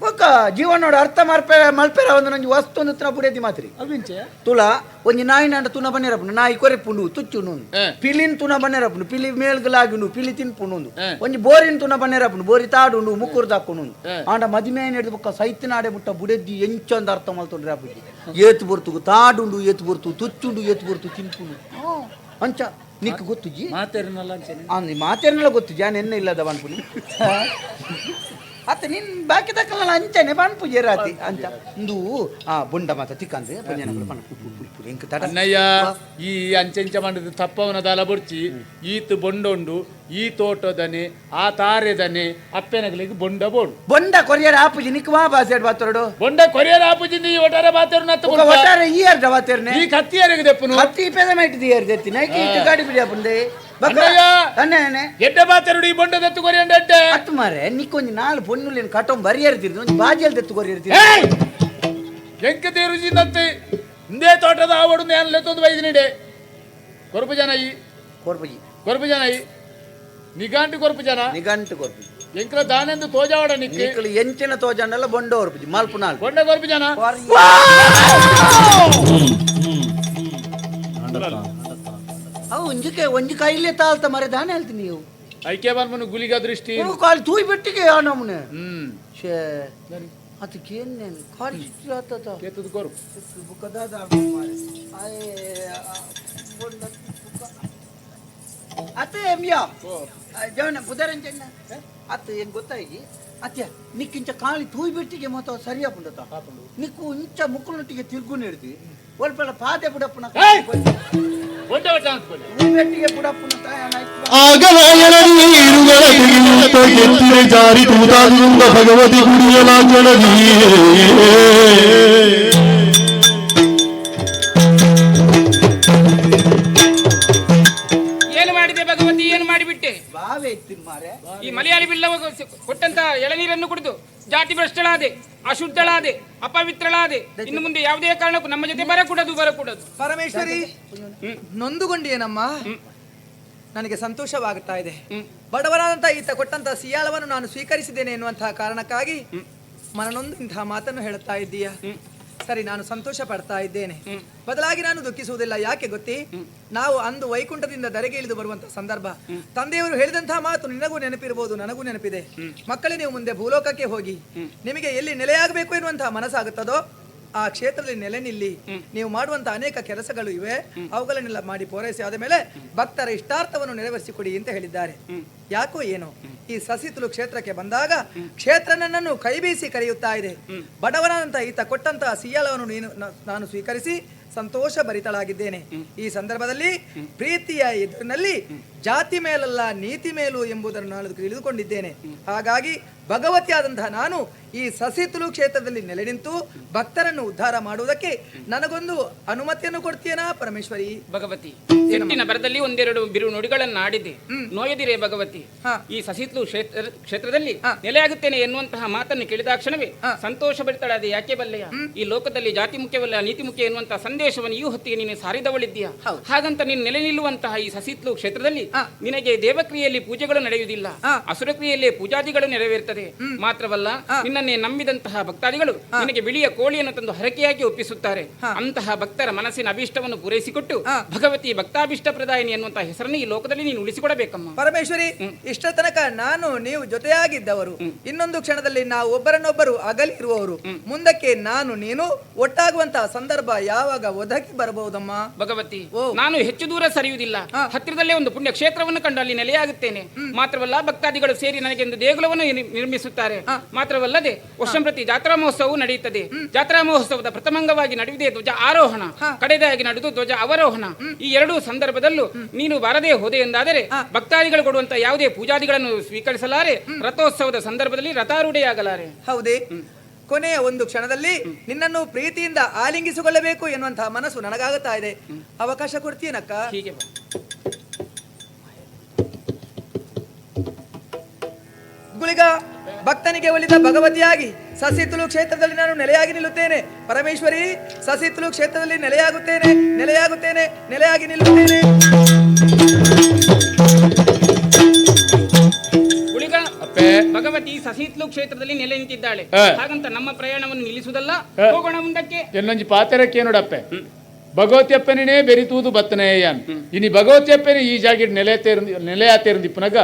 ಒಕ್ಕ ನೋಡಿ ಅರ್ಥ ಮಲ್ಪೆ ಮಲ್ಪೆರ ಒಂದು ನಂಜಿ ವಸ್ತು ಒಂದು ತುನ ಬುಡಿದಿ ಮಾತ್ರಿ. ಅವಿಂಚೆ ತುಲ ಒಂಜಿ ನಾಯಿ ನಂಡ ತುನ ಬನ್ನಿರಪ್ಪನು ನಾಯಿ ಕೊರೆಪುಂಡು ತುಚ್ಚುನು. ಪಿಲಿನ್ ತುನ ಬನ್ನೇರಪ್ಪು ಪಿಲಿ ಮೇಲ್ಗಲಾಗುಂಡು ಪಿಲಿ ತಿನ್ಪುಂಡು ಪುಣ್ಣು ಒಂಜಿ ಬೋರಿನ್ ತುನ ಬನ್ನಿರಪ್ಪನು ಬೋರಿ ತಾಡುಂಡು ಮುಕ್ಕುರು ದಾಕೊಂಡು. ಆಂಡ ಮದಿಮೆ ಹಿಡಿದು ಬೊಕ್ಕ ಸೈತ್ ನಾಡೆ ಬುಟ್ಟ ಬುಡೆದ್ದಿ ಎಂಚೊಂದು ಅರ್ಥ ಮಲ್ತೊಂಡ್ರೆ ಅಪ್ಪಿ ಏತು ಬರ್ತುಗು ತಾಡುಂಡು ಏತು ಬರ್ತು ತುಚ್ಚುಂಡು ಏತು ಬರ್ತು ತಿನ್ಪುಂಡು ಅಂಚ ನಿಕ್ ಗೊತ್ತು ಜಿ ಮಾತೇರಿನಲ್ಲ ಗೊತ್ತು ಜಾನ್ ಎನ್ನ ಇಲ್ಲದ ಬನ್ಪುನಿ ಅತ್ತ ನಿನ್ ಬಾಕಿ ತಕ್ಕಲ್ಲ ಅಂಚನೆ ಬನ್ಪುಜೆ ರಾತಿ ಅಂಚ ಇಂದು ಆ ಬೊಂಡ ಮಾತ ತಿಕ್ಕಂದ್ರೆ ಪಂಜನಗಳು ಪಣ ಎಂಕ್ ತಡ ಅಣ್ಣಯ್ಯ ಈ ಅಂಚೆಂಚ ಮಾಡಿದ ತಪ್ಪವನ ದಾಲ ಬುಡ್ಚಿ ಈತು ಬೊಂಡೊಂಡು ಈ ತೋಟದನೆ ಆ ತಾರೆದನೆ ಅಪ್ಪೆನಗಳಿಗೆ ಬೊಂಡ ಬೋಡು ಬೊಂಡ ಕೊರಿಯರ್ ಆಪುಜಿ ನಿಕ್ ಮಾ ಬಾಸೆಡ್ ಬಾತೋಡು ಬೊಂಡ ಕೊರಿಯರ್ ಆಪುಜಿ ಈ ಒಟ್ಟಾರೆ ಬಾತೇರು ನತ್ತ ఒక ಒಟ್ಟಾರೆ ಈ ಅರ್ಧ ಬಾತೇರ್ನೆ. ಈ ಕತ್ತಿಯರಿಗೆ ದೆಪ್ಪನು? ಕತ್ತಿ ಪೆದ ಮೈಟ್ ದಿಯರ್ ದೆತ್ತಿ ನೈಕಿ ಇಟ್ಟು ಗಾಡಿ ಬಿಡಿ ಅಪ್ಪಂದೆ ಎಡ್ಡ ಬಾತೇರುಡು ಈ ಬೊಂಡ ದತ್ತು ಕೊರಿಯಂಡ ಎಡ್ಡೆ ಅತ್ತು ಮಾರೆ ನಿಕ್ಕೊಂಜಿ ನಾಲ್ ಪೊನ್ನುಲೇನು ಕಟ್ಟೊಂದು ಬರಿಯರ್ತಿರ್ದು ಒಂಜಿ ಬಾಜಿಯಲ್ಲಿ ದೆತ್ತು ಕೊರಿಯರ್ತಿರ್ದು ಏಯ್! ಎಂಕತೆ ರುಚಿ ನತ್ತೆ ಇಂದೇ ತೋಟದ ಆವಡು ನಾನು ಲೆತ್ತೊಂದು ವೈದ್ಯ ನೀಡೆ ಕೊರಪು ಜನ ಈ ಕೊರ್ಪಜಿ ಕೊರಪು ಜನ ಈ ನಿಗಾಂಟಿ ಕೊರಪು ಜನ ನಿಗಂಟು ಕೊರ್ಪಜಿ ಎಂಕಲ ದಾನೆಂದು ತೋಜಾವಡ ನಿಕ್ಕಿ ನಿಕ್ಕಲು ಎಂಚಿನ ತೋಜಂಡಲ್ಲ ಬೊಂಡ ಹೊರ್ಪಜಿ ಮಲ್ಪು ನಾಲ್ ಕೊಂಡ ಕೊರಪು ಜನ ಅವು ಒಂಜಿಕೆ ಒಂಜಿ ಕೈಲೇ ತಾಳ್ತ ಮರೆ ದಾನೆ ಹೇಳ್ತೀನಿ ನೀವು. ಐಕೆ ಬರ್ಮನು ಗುಲಿಗ ದೃಷ್ಟಿ. ನೀವು ಕಾಲ್ ತೂಯ್ ಬೆಟ್ಟಿಗೆ ಆ ನಮ್ನೆ. ಹ್ಮ್. ಶೇ ಅದಕ್ಕೆ ಏನೇನು ಕಾಲು ಇಷ್ಟು ಆತದ ಕೇತದ ಕೊರು. ಬುಕ್ಕದಾದ ಅತ್ತೆ ಎಮ್ಯಾ? ಜವನ ಬುಧರಂಜನ್ನ ಅತ್ತೆ ಏನು ಗೊತ್ತಾಗಿ ಅತ್ಯ ನಿಕ್ಕಿಂಚ ಕಾಳಿ ತೂಯ್ ಬಿಟ್ಟಿಗೆ ಮತ್ತ ಸರಿಯಾ ಪುಂಡತ ನಿಕ್ಕು ಇಂಚ ಮುಕ್ಕಳೊಟ್ಟಿಗೆ ತಿರ್ಗು ನೀಡ್ತಿ ಒಲ್ಪಲ ಪಾದೆ ಬುಡಪ್ಪನ ಎತ್ತಿರೆ ಜಾರಿ ತೂತಾದುಂದ ಭಗವತಿ? ಏನು ಮಾಡಿದೆ ಭಗವತಿ ಏನು ಮಾಡಿಬಿಟ್ಟೆ ಈ ಮಲಯಾಳಿ ಬಿಲ್ಲವ ಕೊಟ್ಟಂತ ಎಳನೀರನ್ನು ಕುಡಿದು ಜಾತಿ ಭ್ರಷ್ಟಳಾದೆ. ಅಶುದ್ಧಳಾದೆ ಅಪವಿತ್ರಳಾದೆ. ಇನ್ನು ಮುಂದೆ ಯಾವುದೇ ಕಾರಣಕ್ಕೂ ನಮ್ಮ ಜೊತೆ ಬರಕೂಡದು ಬರಕೂಡದು. ಪರಮೇಶ್ವರಿ ನೊಂದುಗೊಂಡಿಯೇನಮ್ಮ? ನನಗೆ ಸಂತೋಷವಾಗುತ್ತಾ ಇದೆ. ಬಡವರಾದಂತ ಈತ ಕೊಟ್ಟಂತ ಸಿಯಾಳವನ್ನು ನಾನು ಸ್ವೀಕರಿಸಿದ್ದೇನೆ ಎನ್ನುವಂತಹ ಕಾರಣಕ್ಕಾಗಿ ಮನನೊಂದು ಇಂತಹ ಮಾತನ್ನು ಹೇಳುತ್ತಾ ಇದ್ದೀಯ? ಸರಿ ನಾನು ಸಂತೋಷ ಪಡ್ತಾ ಇದ್ದೇನೆ. ಬದಲಾಗಿ ನಾನು ದುಃಖಿಸುವುದಿಲ್ಲ. ಯಾಕೆ ಗೊತ್ತಿ? ನಾವು ಅಂದು ವೈಕುಂಠದಿಂದ ದರೆಗೆ ಇಳಿದು ಬರುವಂತಹ ಸಂದರ್ಭ. ತಂದೆಯವರು ಹೇಳಿದಂತಹ ಮಾತು ನಿನಗೂ ನೆನಪಿರಬಹುದು ನನಗೂ ನೆನಪಿದೆ. ಮಕ್ಕಳೇ ನೀವು ಮುಂದೆ ಭೂಲೋಕಕ್ಕೆ ಹೋಗಿ. ನಿಮಗೆ ಎಲ್ಲಿ ನೆಲೆಯಾಗಬೇಕು ಎನ್ನುವಂತಹ ಮನಸ್ಸಾಗುತ್ತದೋ ಆ ಕ್ಷೇತ್ರದಲ್ಲಿ ನೆಲೆ ನಿಲ್ಲಿ. ನೀವು ಮಾಡುವಂತಹ ಅನೇಕ ಕೆಲಸಗಳು ಇವೆ. ಅವುಗಳನ್ನೆಲ್ಲ ಮಾಡಿ ಪೂರೈಸಿ. ಆದ ಮೇಲೆ ಭಕ್ತರ ಇಷ್ಟಾರ್ಥವನ್ನು ನೆರವೇರಿಸಿಕೊಡಿ ಅಂತ ಹೇಳಿದ್ದಾರೆ. ಯಾಕೋ ಏನೋ? ಈ ಸಸಿತುಲು ಕ್ಷೇತ್ರಕ್ಕೆ ಬಂದಾಗ ಕ್ಷೇತ್ರ ನನ್ನನ್ನು ಕೈ ಬೀಸಿ ಕರೆಯುತ್ತಾ ಇದೆ. ಬಡವನಾದಂತ ಈತ ಕೊಟ್ಟಂತಹ ಸಿಯಾಲವನ್ನು ನೀನು ನಾನು ಸ್ವೀಕರಿಸಿ ಸಂತೋಷ ಭರಿತಳಾಗಿದ್ದೇನೆ. ಈ ಸಂದರ್ಭದಲ್ಲಿ ಪ್ರೀತಿಯ ಎದುರಿನಲ್ಲಿ ಜಾತಿ ಮೇಲಲ್ಲ ನೀತಿ ಮೇಲು ಎಂಬುದನ್ನು ನಾನು ತಿಳಿದುಕೊಂಡಿದ್ದೇನೆ. ಹಾಗಾಗಿ ಭಗವತಿಯಾದಂತಹ ನಾನು ಈ ಸಸಿತುಲು ಕ್ಷೇತ್ರದಲ್ಲಿ ನೆಲೆ ನಿಂತು ಭಕ್ತರನ್ನು ಉದ್ಧಾರ ಮಾಡುವುದಕ್ಕೆ ನನಗೊಂದು ಅನುಮತಿಯನ್ನು ಕೊಡ್ತೀಯನಾ ಪರಮೇಶ್ವರಿ? ಭಗವತಿ ಹೆಣ್ಣಿನ ಬರದಲ್ಲಿ ಒಂದೆರಡು ಬಿರು ನುಡಿಗಳನ್ನು ಆಡಿದೆ. ನೋಯದಿರೆ ಭಗವತಿ. ಈ ಸಸಿತ್ಲು ಕ್ಷೇತ್ರ ಕ್ಷೇತ್ರದಲ್ಲಿ. ನೆಲೆಯಾಗುತ್ತೇನೆ ಎನ್ನುವಂತಹ ಮಾತನ್ನು ಕೇಳಿದ ಕ್ಷಣವೇ ಸಂತೋಷ ಭರಿತಳಾದೆ ಯಾಕೆ ಬಲ್ಲೆಯ? ಈ ಲೋಕದಲ್ಲಿ ಜಾತಿ ಮುಖ್ಯವಲ್ಲ ನೀತಿ ಮುಖ್ಯ ಎನ್ನುವಂತಹ ಸಂದೇಶವನ್ನು ಈ ಹೊತ್ತಿಗೆ ನೀನು ಸಾರಿದವಳಿದ್ದೀಯ? ಹಾಗಂತ ನೀನು ನೆಲೆ ನಿಲ್ಲುವಂತಹ ಈ ಸಸಿತ್ಲು ಕ್ಷೇತ್ರದಲ್ಲಿ. ನಿನಗೆ ದೇವಕ್ರಿಯೆಯಲ್ಲಿ ಪೂಜೆಗಳು ನಡೆಯುವುದಿಲ್ಲ. ಅಸುರಕ್ರಿಯೆಯಲ್ಲಿ ಪೂಜಾದಿಗಳು ನೆರವೇರ್ತದೆ. ಮಾತ್ರವಲ್ಲ ನಿನ್ನನ್ನೇ ನಂಬಿದಂತಹ ಭಕ್ತಾದಿಗಳು ನಿನಗೆ ಬಿಳಿಯ ಕೋಳಿಯನ್ನು ತಂದು ಹರಕೆಯಾಗಿ ಒಪ್ಪಿಸುತ್ತಾರೆ. ಅಂತಹ ಭಕ್ತರ ಮನಸ್ಸಿನ ಅಭಿಷ್ಟವನ್ನು ಪೂರೈಸಿಕೊಟ್ಟು. ಭಗವತಿ ಭಕ್ತಾಭಿಷ್ಟ ಪ್ರದಾಯಿನಿ ಎನ್ನುವಂತಹ ಹೆಸರನ್ನು ಈ ಲೋಕದಲ್ಲಿ ನೀನು ಉಳಿಸಿಕೊಡಬೇಕಮ್ಮ. ಪರಮೇಶ್ವರಿ ಇಷ್ಟ ತನಕ ನಾನು ನೀವು ಜೊತೆಯಾಗಿದ್ದವರು. ಇನ್ನೊಂದು ಕ್ಷಣದಲ್ಲಿ ನಾವು ಒಬ್ಬರನ್ನೊಬ್ಬರು ಅಗಲಿರುವವರು. ಮುಂದಕ್ಕೆ ನಾನು ನೀನು ಒಟ್ಟಾಗುವಂತಹ ಸಂದರ್ಭ ಯಾವಾಗ ಒದಗಿ ಬರಬಹುದಮ್ಮ? ಭಗವತಿ. ನಾನು ಹೆಚ್ಚು ದೂರ ಸರಿಯುವುದಿಲ್ಲ. ಹತ್ತಿರದಲ್ಲೇ ಒಂದು ಪುಣ್ಯ ಕ್ಷೇತ್ರವನ್ನು ಕಂಡು ಅಲ್ಲಿ ನೆಲೆಯಾಗುತ್ತೇನೆ. ಮಾತ್ರವಲ್ಲ ಭಕ್ತಾದಿಗಳು ಸೇರಿ ನನಗೆ ಒಂದು ದೇಗುಲವನ್ನು ನಿರ್ಮಿಸುತ್ತಾರೆ. ಮಾತ್ರವಲ್ಲದೆ ವರ್ಷಂಪ್ರತಿ ಜಾತ್ರಾ ಮಹೋತ್ಸವ ನಡೆಯುತ್ತದೆ. ಜಾತ್ರಾ ಮಹೋತ್ಸವದ ಪ್ರಥಮಂಗವಾಗಿ ನಡೆಯುವುದೇ ಧ್ವಜ ಆರೋಹಣ. ಕಡೆದಾಗಿ ನಡೆದು ಧ್ವಜ ಅವರೋಹಣ. ಈ ಎರಡೂ ಸಂದರ್ಭದಲ್ಲೂ ನೀನು ಬಾರದೇ ಹೋದೆ ಎಂದಾದರೆ ಭಕ್ತಾದಿಗಳು ಕೊಡುವಂತಹ ಯಾವುದೇ ಪೂಜಾದಿಗಳನ್ನು ಸ್ವೀಕರಿಸಲಾರೆ? ರಥೋತ್ಸವದ ಸಂದರ್ಭದಲ್ಲಿ ರಥಾರೂಢೆಯಾಗಲಾರೆ. ಹೌದೇ. ಕೊನೆಯ ಒಂದು ಕ್ಷಣದಲ್ಲಿ ನಿನ್ನನ್ನು ಪ್ರೀತಿಯಿಂದ ಆಲಿಂಗಿಸಿಕೊಳ್ಳಬೇಕು ಎನ್ನುವಂತಹ ಮನಸ್ಸು ನನಗಾಗುತ್ತಾ ಇದೆ. ಅವಕಾಶ ಕೊಡ್ತೀನಕ್ಕ ಹೀಗೆ. ಗುಳಿಗ ಭಕ್ತನಿಗೆ ಒಲಿದ ಭಗವತಿಯಾಗಿ ಸಸಿತುಲು ಕ್ಷೇತ್ರದಲ್ಲಿ ನಾನು ನೆಲೆಯಾಗಿ ನಿಲ್ಲುತ್ತೇನೆ. ಪರಮೇಶ್ವರಿ ಸಸಿತುಲು ಕ್ಷೇತ್ರದಲ್ಲಿ ನೆಲೆಯಾಗುತ್ತೇನೆ ನೆಲೆಯಾಗುತ್ತೇನೆ ನೆಲೆಯಾಗಿ ನಿಲ್ಲುತ್ತೇನೆ. ಭಗವತಿ ಸಸೀತ್ಲು ಕ್ಷೇತ್ರದಲ್ಲಿ ನೆಲೆ ನಿಂತಿದ್ದಾಳೆ. ಹಾಗಂತ ನಮ್ಮ ಪ್ರಯಾಣವನ್ನು ನಿಲ್ಲಿಸುವುದಲ್ಲ. ಹೋಗೋಣ ಮುಂದಕ್ಕೆ. ಪಾತ್ರಕ್ಕೆ ಪಾತೆರಕ್ಕೆ ನೋಡಪ್ಪೆ ಭಗವತಿಯಪ್ಪನೇ ಬೆರಿತುವುದು ಬತ್ತನೆಯ ಇನಿ ಭಗವತ್ಯಪ್ಪನೇ ಈ ಜಾಗಿಡ್ ನೆಲೆ ತೇರ್ಂದಿ ನೆಲೆ ಆತೇರ್ಂದಿಪ್ಪನಗ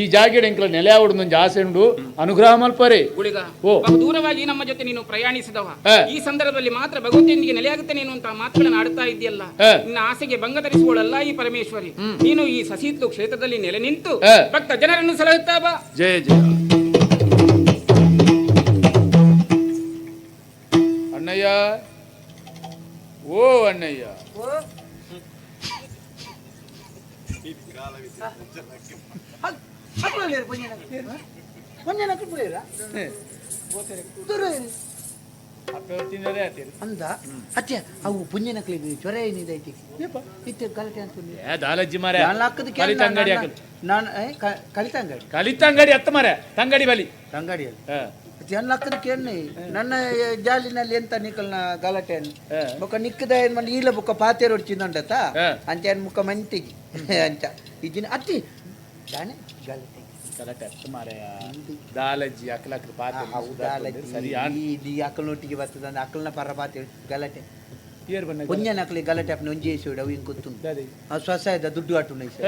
ಈ ಜಾಗಿಡ್ ಎಂಕ್ಲ ನೆಲೆ ಆವಡೊಂದೊಂಜಿ ಆಸೆ ಉಂಡು ಅನುಗ್ರಹ ಮಲ್ಪರೆ. ಓ. ದೂರವಾಗಿ ನಮ್ಮ ಜೊತೆ ನೀನು ಪ್ರಯಾಣಿಸಿದವ. ಈ ಸಂದರ್ಭದಲ್ಲಿ ಮಾತ್ರ ಭಗವತಿಯೊಂದಿಗೆ ನೆಲೆಯಾಗುತ್ತೆ ನೀನು ಅಂತ ಮಾತುಗಳನ್ನು ಆಡ್ತಾ ಇದೆಯಲ್ಲ. ನಿನ್ನ ಆಸೆಗೆ ಭಂಗ ತರಿಸಿಕೊಳ್ಳಲ್ಲ ಈ ಪರಮೇಶ್ವರಿ. ನೀನು ಈ ಸಸೀತ್ಲು ಕ್ಷೇತ್ರದಲ್ಲಿ ನೆಲೆ ನಿಂತು. ಭಕ್ತ ಜನರನ್ನು ಸಲಹುತ್ತಾ ಬಾ. ಜಯ ಜಯ. ಅಣ್ಣಯ್ಯ. ಓ ಅಣ್ಣಯ್ಯ ಅಪ್ಪೆ ಹೊತ್ತಿನದೇ ಆತೀರಿ ಅಂದ ಅತ್ತೆ ಅವು ಪುಂಜನಕ್ಲಿಗೆ ಜ್ವರ ಏನಿದೆ ಐತಿ ಇತ್ತೆ ಗಲಾಟೆ ಅಂತೀನಿ ಏ ದಾಲಜ್ಜಿ ಮಾರೆ ನಾನು ಹಾಕದಕ್ಕೆ ಕಲಿತ ಅಂಗಡಿ ಹಾಕಲು ನಾನು ಕಲಿತ ಅಂಗಡಿ ಕಲಿತ ಅಂಗಡಿ ಹತ್ತ ಮಾರೆ ತಂಗಡಿ ಬಲಿ ಅಂಗಡಿಯಲ್ಲಿ ಎಲ್ಲ ಹಾಕದಕ್ಕೆ ನನ್ನ ಜಾಲಿನಲ್ಲಿ ಎಂತ ನಿಕಲ್ನ ಗಲಾಟೆ ಹಾ. ಬೊಕ್ಕ ನಿಕ್ಕದ ಏನ್ ಮಾಡಿ ಈಲ ಬೊಕ್ಕ ಪಾತೆ ಚಿನ್ನಂಡತ ಅಂತ ಏನ್ ಮುಖ ಮಂತಿಗೆ ಅಂಚ. ಇಜ್ಜಿನ ಅತ್ತಿ. ದಾನೆ ಗಲಾಟೆ. ಅಕ್ಕಲನೊಟ್ಟಿಗೆ ಬರ್ತದ ಅಕ್ಕಲನ ಪರ ಪಾತೆ ಗಲಾಟೆ. ಏರ್ ಬನ್ನ ಪುಂಜನ ಅಕ್ಕಲಿ ಗಲಾಟೆ ಅಪ್ಪನ ಒಂಜಿ ಏಸೋಡು ಅವು ಹಿಂಗೆ ಗೊತ್ತುಂಟು ದಾದಿ. ಆ ಸ್ವಸ ದುಡ್ಡು ಆಟು ನೈಸ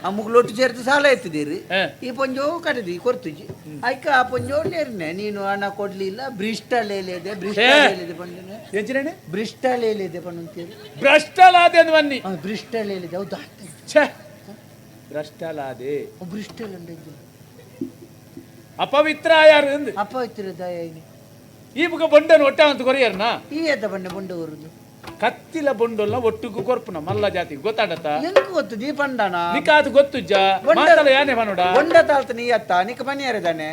ಏ, ಆ ಮುಗ್ಲೊಟ್ಟು ಸೇರ್ತು ಸಾಲ ಎತ್ತಿದ್ದೀರಿ. ಈ ಪೊಂಜೋ ಕಟ್ಟದಿ ಕೊರ್ತುಜಿ ಐಕ ಆ ಪಂಜೋ ನೇರ್ನೆ ನೀನು ಹಣ ಕೊಡ್ಲಿಲ್ಲ ಬ್ರಿಸ್ಟಲ್ ಏಲಿದೆ ಬ್ರಿಸ್ಟಲ್. ಏಲಿದೆ ಪಂಜನೆ ಬ್ರಿಸ್ಟಲ್ ಏಲಿದೆ ಪಣ್ಣಂತೀರಿ ಭ್ರಷ್ಟಲಾದೆ ಅಂದ್ ಬನ್ನಿ. ಬ್ರಿಸ್ಟಲ್ ಏಲಿದೆ ಹೌದು ಛೇ. ಆದೆ ಬ್ರಿಸ್ಟಲ್ ಅಂದ್ರೆ. ಅಪವಿತ್ರ ಯಾರು ಅಪವಿತ್ರ ದಯ ಈ ಬುಗ ಬಂಡನ್ ಒಟ್ಟ ಅಂತ ಕೊರಿಯರ್ನ? ಈ ಎದ್ದ ಬಂಡೆ ಬಂಡೆ ಊರುದು ಕತ್ತಿಲ ಬೊಂಡೊಲ್ಲ ಒಟ್ಟಿಗೂ ಕೊರ್ಪುನ ಮಲ್ಲ ಜಾತಿ. ಗೊತ್ತಾಡತ್ತ ಎಂಕು ಗೊತ್ತು ನೀ ನಿಕ ನಿಕಾದು ಗೊತ್ತುಜ್ಜ? ಬೊಂಡ- ಮಾತಲ ಯಾನೆ ಮನೋಡ? ಬೊಂಡ ತಾಳ್ತ ನೀ ಅತ್ತ ನಿಕ ಮನೆಯಾರಿದಾನೆ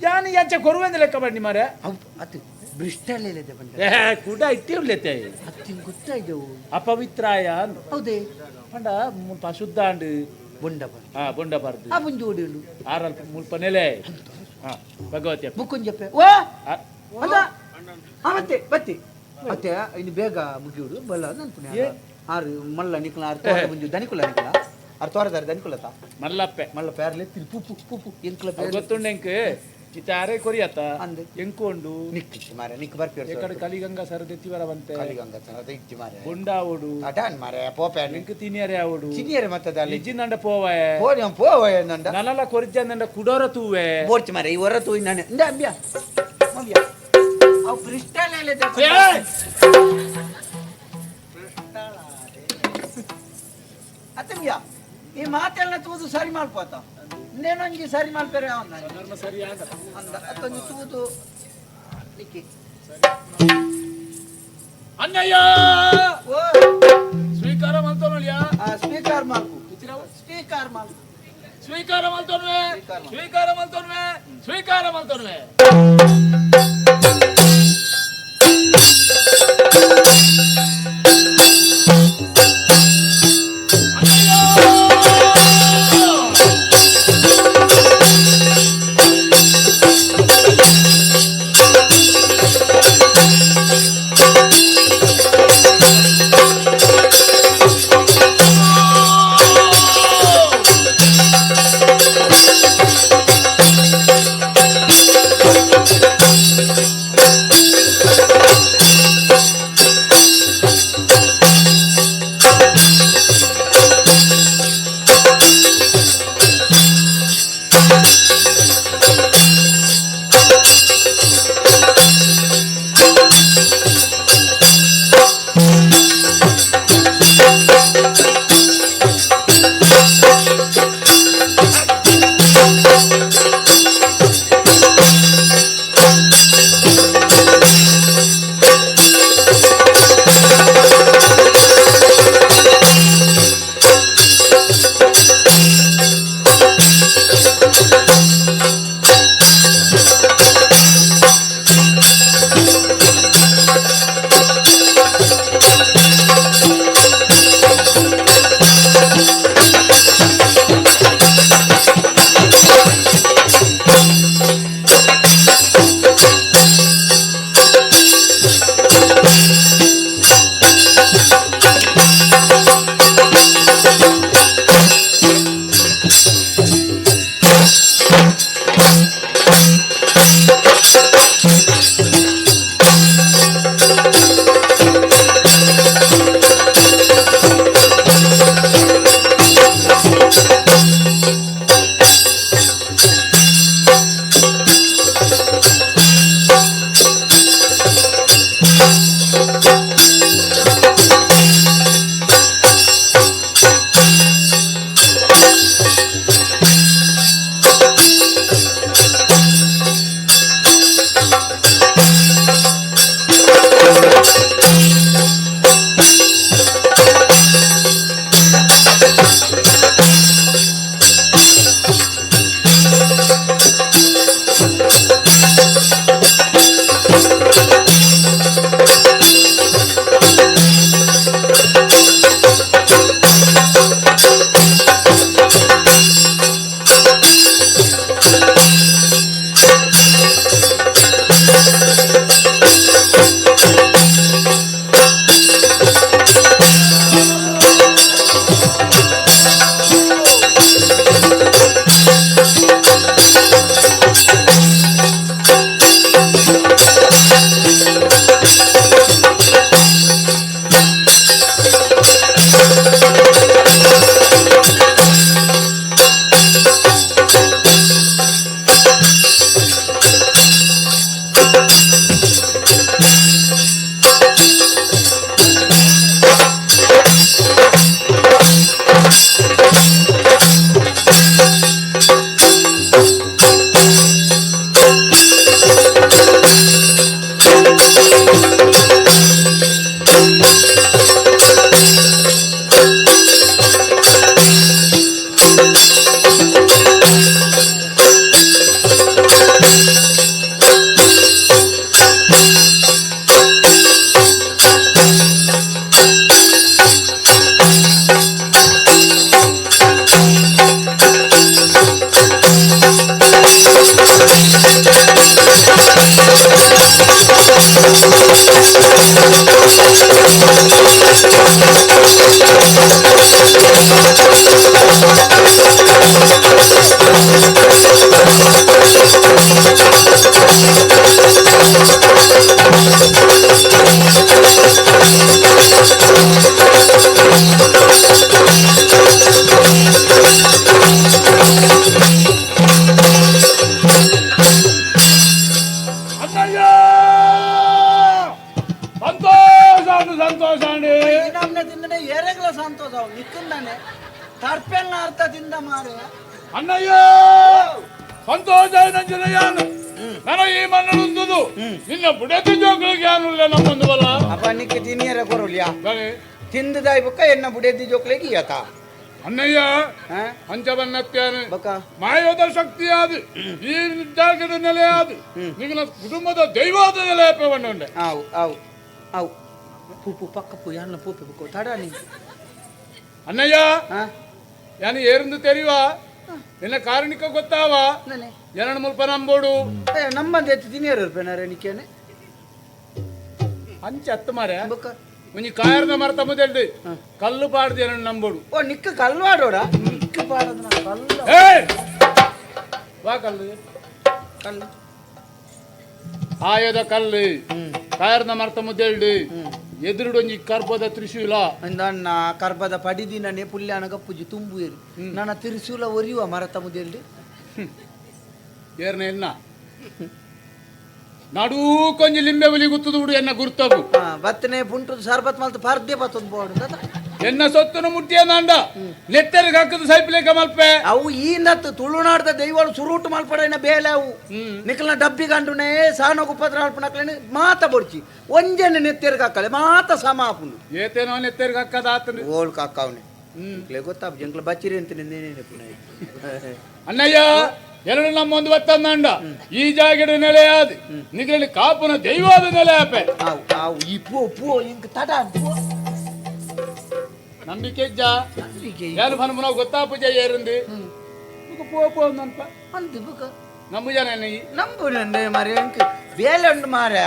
ಯಾನಿ ಯಾಚ ಕೊರುವೆಂದ ಲೆಕ್ಕ ಬನ್ನಿ ಮಾರೆ ಅದು ಬ್ರಿಸ್ಟಲ್ ಏಲಿದೆ ಬಂಡ ಏ ಕೂಡ ಇಟ್ಟಿ ಅತ್ತಿ ಅತ್ತಿನ ಅಪವಿತ್ರಾಯ ಹೌದೇ. ಪಂಡ ಮುಲ್ಪ ಅಶುದ್ಧ ಅಂಡ್ ಬೊಂಡ ಬಂಡ ಹಾ ಬೊಂಡ ಬರ್ದು. ಆ ಮುಂಜಿ ಓಡಿ ಉಂಡು ಆರಲ್ಪ ಮುಲ್ಪ ನೆಲೆ ಹಾ ಭಗವತಿ. ಬುಕ್ಕುಂಜಪ್ಪೆ ಓ! ಅದ ಮತ್ತೆ ಬತ್ತಿ. ಮತ್ತೆ ಇನ್ನು ಬೇಗ ಮುಗಿಯುಡು ಬಲ್ಲ ಏ? ಆರು ಮಲ್ಲ ನಿಕ್ಲ ಆರು ತೋಟ ಮುಂಜು ದನಿಕುಲ ನಿಕ್ಲ ಆರು ತೋರದಾರೆ ದನಿಕುಲತ ಮಲ್ಲಪ್ಪೆ. ಮಲ್ಲ ಪೇರ್ಲೆ ತಿಲ್ ಪು ಪುಪ್ಪು ಪು ಪು. ಎಂಕ್ಲ ಪೇರ್ ಗೊತ್ತುಂಡ ಎಂಕ್ ಇತ್ತ ಅರೆ ಕೊರಿಯತ್ತ? ಅಂದೆ. ಎಂಕೊಂಡು ನಿಕ್ಕಿ ಮಾರೆ ನಿಕ್ ಬರ್ಪೇರ್ ಎಕಡೆ ಕಲಿಗಂಗಾ ಸರದೆತ್ತಿವರ ಬಂತೆ ಕಲಿಗಂಗಾ ಚನದ ಇಜ್ಜಿ ಮಾರೆ ಗುಂಡ ಓಡು ಅಟಾನ್ ಮಾರೆ ಪೋಪೆ ಎಂಕ್ ತಿನಿಯರೆ ಆವಡು? ಮತ್ತ ಮತ್ತದ ಅಲ್ಲಿ ಇಜ್ಜಿನಂಡ ಪೋವಾಯ ಪೋರಿ ಪೋವ ನಂಡ. ನಲಲ ಕೊರಿಜಂದಂಡ ಕುಡೋರ ತೂವೆ. ಬೋರ್ಚಿ ಮಾರೆ ಈ ಹೊರ ತೂಯಿ ನಾನು. ಇಂದ ಕ್ರಿಸ್ಟಲ್ ಹೇಳಿದೆ ಅತ್ತಮ್ಯ ಈ ಮಾತೆಲ್ಲ ತೂದು ಸರಿ ಮಾಡ್ಕೋತ. ಇನ್ನೇನೊಂಜಿ ಸರಿ ಮಾಡ್ತಾರೆ ಅವನ್ನ ಅಂದ. ಅತ್ತೊಂದು ತೂದು ನಿಕ್ಕಿ ಅಣ್ಣಯ್ಯ! ಓ! ಸ್ವೀಕಾರ ಮಲ್ತೋನಲ್ಯ ಆ ಸ್ವೀಕಾರ ಮಾಡ್ಕು. ಸ್ವೀಕಾರ ಮಾಡ್ಕು. ಸ್ವೀಕಾರ ಮಲ್ತೋನ್ವೆ ಸ್ವೀಕಾರ ಮಲ್ತೋನ್ವೆ ಸ್ವೀಕಾರ ಮಲ್ತೋನ್ವೆ ನಿನ್ನ ಬುಡತಿ ಜೋಗುಲು ಜ್ಞಾನುಲ್ಲ ನಮ್ಮೊಂದುವಲ್ಲ ಅಪ್ಪ ನಿಕ್ಕೆ ತಿನಿಯರ ಕೊರಲ್ಯಾ ಸರಿ. ತಿಂದದಾಯ್ ಬೊಕ್ಕ ಎನ್ನ ಬುಡೆದ್ದಿ ಜೋಕ್ಲಿಗೆ ಇಯತ ಅಣ್ಣಯ್ಯ ಹಾ? ಪಂಚವನ್ನತ್ಯಾನು ಬೊಕ್ಕ? ಮಾಯೋದ ಶಕ್ತಿಯಾದು. ಈ ಜಾಗದ ನೆಲೆಯಾದು. ನಿನ್ನ ಕುಟುಂಬದ ದೈವದ ನೆಲೆಯಪ್ಪವನ್ನು ಉಂಡೆ. ಆವು ಆವು ಆವು. ಪೂಪು ಪಕ್ಕ ಪೂ ಯಾನ ಪೂಪು ಬುಕ್ಕು ತಡ ನೀ ಅಣ್ಣಯ್ಯ ಹಾ? ಯಾನು ಏರಂದು ತೆರೆಯುವ ನಿನ್ನ ಕಾರಣಿಕ ಗೊತ್ತಾವ? ನನೆ. ಎರಡು ಮುಲ್ಪ ನಂಬೋಡು ಏ ನಮ್ಮಂದ ಎತ್ತು ತಿನ್ನಿಯರ ರೂಪಾಯಿ ನಿಕ್ಕೇನೆ ಅಂಚ ಹತ್ತು ಮಾರ ಬೊಕ್ಕ. ಒಂಜಿ ಮರ್ತ ಮರತ ಮುದಲ್ದು ಕಲ್ಲು ಪಾಡ್ದು ಎರಡು ನಂಬೋಡು ಓ ನಿಕ್ಕ ಕಲ್ವಾಡೋಡ ನಿಕ್ಕ ಪಾಡದ ಕಲ್ಲು. ಏ ವಾ ಕಲ್ಲು. ಕಲ್ಲು. ಆಯದ ಕಲ್ಲು. ಕಾಯರ್ದ ಮರ್ತ ಎದುರುಡು ಎದುರುಡೊಂಜಿ ಕರ್ಬದ ತ್ರಿಶೂಲ. ನನ್ನ ಕರ್ಬದ ಪಡಿದಿನನೆ ಪುಲ್ಯಾನ ಗಪ್ಪುಜಿ ತುಂಬುಯರು. ನನ್ನ ತ್ರಿಶೂಲ ಒರಿಯುವ ಮರತ ಮುದೆಲ್ಡಿ ಏರ್ನ ಎನ್ನ ನಡೂ ಕೊಂಜಿ ಲಿಂಬೆ ಬಲಿ ಗುತ್ತದು ಬಿಡು ಎನ್ನ ಗುರ್ತವು. ಹಾ ಬತ್ತನೆ ಪುಂಟು ಸರ್ಬತ್ ಮಲ್ತ ಪರ್ದೆ ಬತ್ತೊಂದು ಬೋರ್ಡ್ ಎನ್ನ ಸೊತ್ತನ ಮುಟ್ಟಿಯ ನಾಂಡ ನೆತ್ತರಿಗೆ ಹಾಕದು ಸೈಪ್ಲೇಕ ಮಲ್ಪೆ. ಅವು ಈ ನತ್ತು ತುಳುನಾಡದ ದೈವಳು ಸುರುಟು ಮಲ್ಪಡೈನ ಬೇಲೆ ಅವು. ನಿಕಲ್ನ ಡಬ್ಬಿ ಗಂಡುನೆ ಸಾನ ಉಪದ್ರ ಅಲ್ಪನಕ್ಲೇನೆ ಮಾತ ಬೊಡ್ಚಿ. ಒಂಜನೆ ನೆತ್ತೇರ್ಗೆ ಹಾಕಲೆ ಮಾತ ಸಮಾಪುಂಡು ಏತೇನೋ ನೆತ್ತರಿಗೆ ಹಾಕದ ಆತನು ಓಲ್ ಕಾಕವನೆ ಹ್ಮ್. ಇಕ್ಲೆ ಗೊತ್ತಾಪ ಜಂಕ್ಲ ಬಚ್ಚಿರಿ ಅಂತ ನೇನೆ ಪುನಃ. ಅಣ್ಣಯ್ಯ! ಎರಡು ನಮ್ಮ ಒಂದು ಒತ್ತಂದಂಡ ಈ ಜಾಗಿಡ ನೆಲೆಯಾದ ನಿಗಲಿ ಕಾಪುನ ದೈವಾದ ನೆಲೆ ಆಪೆ. ಆವು ಆವು ಈ ಪೂ ಪೂ ಇಂಕ ತಡ ಪೂ ನಂಬಿಕೆ ನಂಬಿಕೆ ಯಾರು ಪನ್ಪುನ ಗೊತ್ತಾ ಪೂಜೆ ಏರುಂದು ಪೋ ಪೋ ನನ್ಪ ಅಂತ ಬುಕ. ನಂಬು ಜನ ನಂಬು ಮರೆ ಅಂಕ ಬೇಲೆ ಉಂಡು ಮಾರ್ಯ.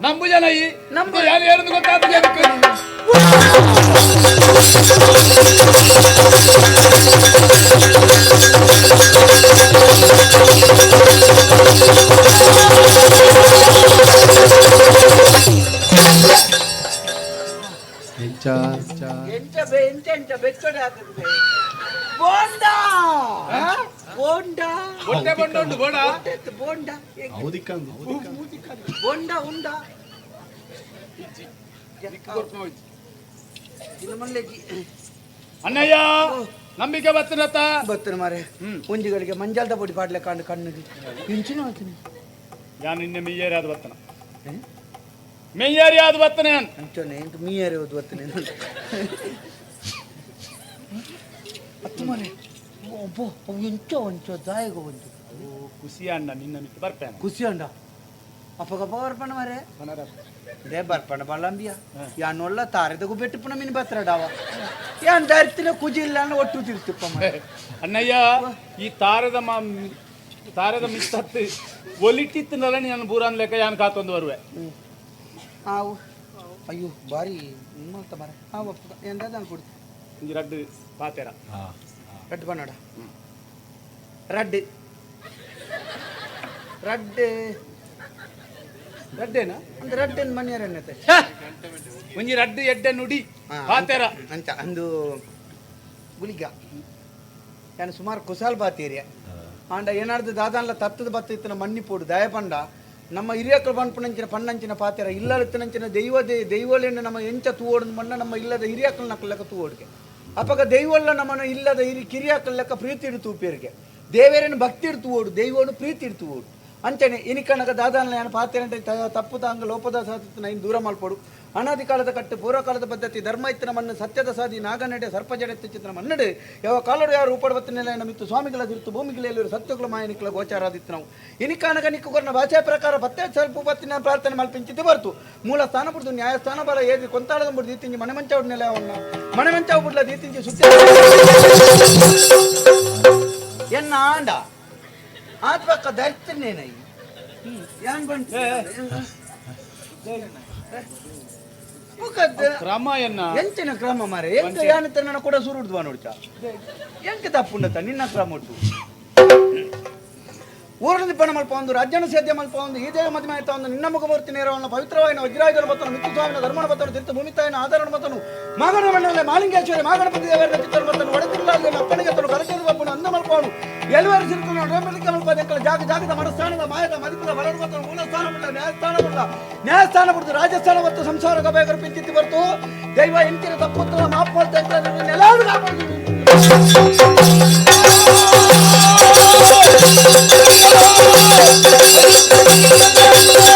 ನಂಬು ಜನ ಈ ನಂಬು. ನಂಬು ಯಾರು ಏರುಂದು ಗೊತ್ತಾ ಪೂಜೆ ಅಣ್ಣಯ್ಯ ನಂಬಿಕೆ ಬತ್ತನತ್ತ ಬತ್ತನ ಮಾರೆ. ಹ್ಮ್. ಒಂಜಿಗಳಿಗೆ ಮಂಜಾಲ್ದ ಪೊಡಿ ಪಾಡ್ಲೆ ಕಾಣ್ ಕಣ್ಣಿಗೆ. ಇಂಚಿನ ಹೋಗ್ತೀನಿ ಯಾನು ನಿನ್ನೆ ಮೆಯ್ಯೇರಿ ಅದು ಬತ್ತನ ಮೆಯ್ಯೇರಿ ಆದ ಬತ್ತನೆ ಅಂತ. ಅಂಚೋನೆ ಎಂಟು ಮೀಯರೆ ಹೋದ್ ಬತ್ತನೆ ಹತ್ತು ಮನೆ ಒಬ್ಬ ಅವು ಎಂಚೋ ಒಂಚೋ ದಾಯಿಗ ಒಂದು. ಖುಷಿ ಅಣ್ಣ ನಿನ್ನ ಮಿತ್ರ ಬರ್ತಾನೆ ಖುಷಿ ಅಂಡ ಅಪ್ಪಗ ಬರ್ಪಣ ಮರೆ. ದೇ ಬರ್ಪಣ ಬಳ್ಳಂಬಿಯ ಯಾನೊಲ್ಲ ತಾರೆದಗು ಬೆಟ್ಟು ಪುಣ ಮಿನಿ ಬತ್ರಡಾವ ಯಾನ್ ದಾರಿತಿನ ಕುಜಿ ಇಲ್ಲ ಅನ್ನೋ ಒಟ್ಟು ತಿರ್ತಿಪ್ಪ ಮರೆ. ಅಣ್ಣಯ್ಯ ಈ ತಾರದ ಮ ತಾರದ ಮಿತ್ತತ್ತು ಒಲಿಟ್ಟಿತ್ತನಲ್ಲ ನಾನು ಬೂರನ್ ಲೆಕ್ಕ ಯಾನ್ ಕಾತೊಂದು ಬರುವೆ. ಆವು ಅಯ್ಯೋ ಬಾರಿ ನಿಮ್ಮಂತ ಮಾರೆ ಹಾವು ಅಪ್ಪ ಎಂದ ನಾನು ಕೊಡ್ತೀನಿ ಇಂಜಿ ರಡ್ಡು ಪಾತೆರ. ರಡ್ ಬನ್ನಡ ರಡ್ ರಡ್ ರಡ್ಡೇನ? ಒಂದು ರಡ್ ಏನು ಮನೆಯರ ಅನ್ನತ್ತೆ ಒಂಜಿ ರಡ್ಡು ಎಡ್ಡೆ ನುಡಿ. ಪಾತೆರ. ಅಂಚ ಅಂದು ಗುಳಿಗ ನಾನು ಸುಮಾರು ಕುಸಾಲ್ ಬಾತೀರಿಯ. ಆಂಡ ಏನಾಡ್ದು ದಾದಾನ್ಲ ತತ್ತದ ಬತ್ತ ಇತ್ತನ ಮಣ್ಣಿ ಪೋಡು ದಯ ಪಂಡ ನಮ್ಮ ಹಿರಿಯಕ್ಕಳು ಪಂಪನಂಚಿನ ಪಣ್ಣಂಚಿನ ಪಾತ್ರ ಇಲ್ಲತ್ತಿನಂಚಿನ ದೈವ, ದೇ- ದೈವಲೆಂದು ನಮ್ಮ ಎಂಚ ತೂವೊಡು ಮಣ್ಣ, ನಮ್ಮ ಇಲ್ಲದ ಹಿರಿಯಕ್ಕಳ ನಕ್ಕ ಲೆಕ್ಕ ತೂವೋಡ್ಗೆ. ಅಪಕ ದೈವಲ್ಲ ನಮ್ಮನ್ನು ಇಲ್ಲದ ಹಿರಿ ಕಿರಿಯಕ್ಕಳ ಲೆಕ್ಕ ಪ್ರೀತಿ ಇಡು ತೂಪೇರಿಗೆ. ದೇವೇರನ್ನು ಭಕ್ತಿ ಇಡ್ತು ಓಡು ದೈವನು ಪ್ರೀತಿ ಇಡ್ತು ಓಡು ಅಂಚನೆ ಇನಿಕನಕ ದಾದಾನ ನಾನು ಪಾತ್ರೆ ತಪ್ಪು ತಾಂಗ ಲೋಪದ ಸಾಧಿತ ನಾನು ದೂರ ಮಲ್ಪಡು ಅನಾದಿ ಕಾಲದ ಕಟ್ಟು ಪೂರ್ವಕಾಲದ ಪದ್ಧತಿ ಧರ್ಮ ಇತ್ತಿನ ಮಣ್ಣು ಸತ್ಯದ ಸಾಧಿ ನಾಗನಡೆ ಸರ್ಪಜಡೆತ್ತು ಚಿತ್ರ ಮನ್ನಡೆ ಯಾವ ಕಾಲಡು ಯಾರು ಉಪಡವತ್ತಿನೆಲ್ಲ ನೆಲೆ ನಮಿತ್ತು ಸ್ವಾಮಿಗಳ ತಿರುತು ಭೂಮಿಗಳಲ್ಲಿ ಸತ್ಯಗಳ ಮಾಯನಿಕಲ ಗೋಚಾರಾದಿತ್ತು ನಾವು ಇನಿಕಾನಗ ನಿಕ್ಕುಗರ್ನ ಭಾಷೆ ಪ್ರಕಾರ ಪತ್ತೆ ಸ್ವಲ್ಪ ಪ್ರಾರ್ಥನೆ ಮಲ್ಪಿಂಚಿದ್ದು ಬರ್ತು. ಮೂಲ ಸ್ಥಾನ ಬಿಡ್ದು ನ್ಯಾಯಸ್ಥಾನ ಬಲ ಏದಿ ಕೊಂತಾಳದ ಬಿಡ್ದು ದೀತಿಂಜಿ ಮನೆ ಮಂಚ ನೆಲೆ ಅವನ್ನ ಮನೆ ಮಂಚ ಬಿಡ್ಲ ದೀತಿಂಜಿ ಸುತ್ತ ಎನ್ನ ಆಂಡ? ಆತ್ಮಕ್ಕ ಪಕ್ಕ ದರ್ತಿನೇನೈ ಯಾನ್ ಬಂತು? ಕ್ರಮ ಎನ್ನ ಎಂಚಿನ ಕ್ರಮ ಮಾರೆ. ಎಂತ ಯಾನ ತನ್ನ ಕೂಡ ಸುರುಡ್ದು ನೋಡ್ತಾ ಎಂತ ತಪ್ಪುಂಡತ ನಿನ್ನ ಕ್ರಮ ಉಂಟು. ಪಣ ಮಲ್ಪ ಒಂದು, ರಾಜ್ಯನ ಸೇದ್ಯ ಮಲ್ಪ ಒಂದು, ಈ ದೇವ నిన్న ಆಯ್ತಾ ಒಂದು, ನಿನ್ನ ಮುಖಮೂರ್ತಿ ನೇರವನ್ನು ಪವಿತ್ರವಾಯಿನ ವಜ್ರಾಯುಧನ ಬತ್ತನು ಮಿತ್ತು ಸ್ವಾಮಿನ ಧರ್ಮನ ಬತ್ತನು ತೀರ್ಥ ಭೂಮಿತಾಯಿನ ಆಧಾರಣ ಮತನು ಮಾಗನ ಮಣ್ಣಲ್ಲಿ ಮಾಲಿಂಗೇಶ್ವರಿ ಮಾಗಣಪತಿ ದೇವರ ಚಿತ್ರ ಬತ್ತನು ಒಡತಿಲ್ಲಾಗಿ ಅಪ್ಪನಿಗೆ ತನು ಕರಕೇದು ಬಪ್ಪನು ಅಂದ ಮಲ್ಪವನು. ಎಲ್ವರು ಸಿರುಕನು ರೋಮಲಿಕ ಮಲ್ಪ ಅದೆಂಕಲ ಜಾಗ, ಜಾಗದ ಮನಸ್ಥಾನದ ಮಾಯದ ಮದಿಪದ ಬಲದ ಬತ್ತನು ಮೂಲ ಸ್ಥಾನ ಬಿಟ್ಟ ನ್ಯಾಯಸ್ಥಾನ ಬಿಟ್ಟ ನ್ಯಾಯಸ್ಥಾನ ಬಿಡ್ತು ರಾಜಸ್ಥಾನ ಮತ್ತು ಸಂಸಾರ ಗಬೇಗರು ಪಿಂಚಿತ್ತಿ ಬರ್ತು. ದೈವ ಎಂತಿನ ತಪ್ಪುತ್ತಲ ಮಾಪೋಲ್ತ ಎಲ್ಲರೂ ಕಾಪಾಡ್ತೀವಿ ಅವೆಂಚ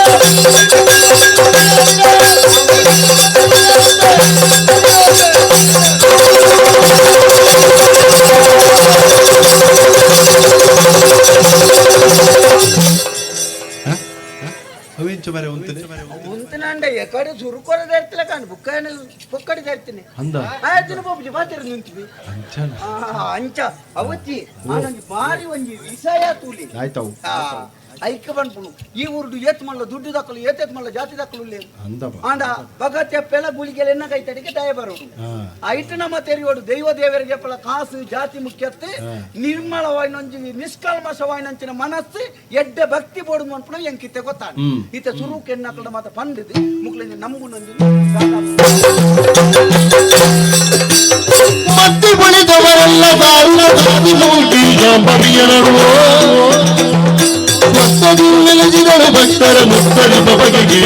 ಎಕಡೆ ಸುರುಕೊರದ ಇರ್ತಲ ಕಾಣ್ ಬುಕ್ಕನ ಪೊಕ್ಕಡಿ ಇರ್ತೀನಿ ಅಂದ ಆಯ್ತು ಬಾಬುಜಿ ಬಾತಿರ ನಿಂತಿವಿ ಅಂಚನ ಆ, ಅಂಚ ಅವತ್ತಿ ಆನೊಂಜಿ ಬಾರಿ ಒಂಜಿ ವಿಷಯ ತೂಲಿ ಆಯ್ತಾವು ಆ, ఈ ఊరు ಈ ಊರುಡು ಏತ್ ಮಲ್ಲ ದುಡ್ಡು ದಕ್ಕಲು జాతి ಮಲ್ಲ ಜಾತಿ అండ ಇಲ್ಲ చెప్పేలా ಬಾ. ಆಂಡ దయబరు ಐಟ್ ನಮ್ಮ ತೆರಿಯೋಡು ದೈವ ದೇವರಿಗೆ ಎಪ್ಪಲ ಕಾಸು ಜಾತಿ ಮುಖ್ಯತ್ತೆ ನಿರ್ಮಲವಾಯಿನೊಂಜಿ ನಿಷ್ಕಲ್ಮಶವಾಯಿನಂಚಿನ ಮನಸ್ಸು ಎಡ್ಡೆ ಭಕ್ತಿ ಬೋಡು ಅನ್ಪುಣ ಎಂಕಿತ್ತೆ ಗೊತ್ತಾಣ ಹ್ಮ್. ಈತ ಸುರುಕ್ ಎನ್ನಕಲ ಮಾತ ಪಂಡಿದು. ಮುಕ್ಳಿಂದ ನಮಗುನೊಂದು ಮತ್ತೆ ಬಳಿದವರೆಲ್ಲ ದಾರಿ ಜಾಂಬವಿಯನರು ಸ್ವತ್ತದಿ ನೆಲೆಸಿದರು ಭಕ್ತರ ಮುತ್ತರಿದ ಬಗೆಗೆ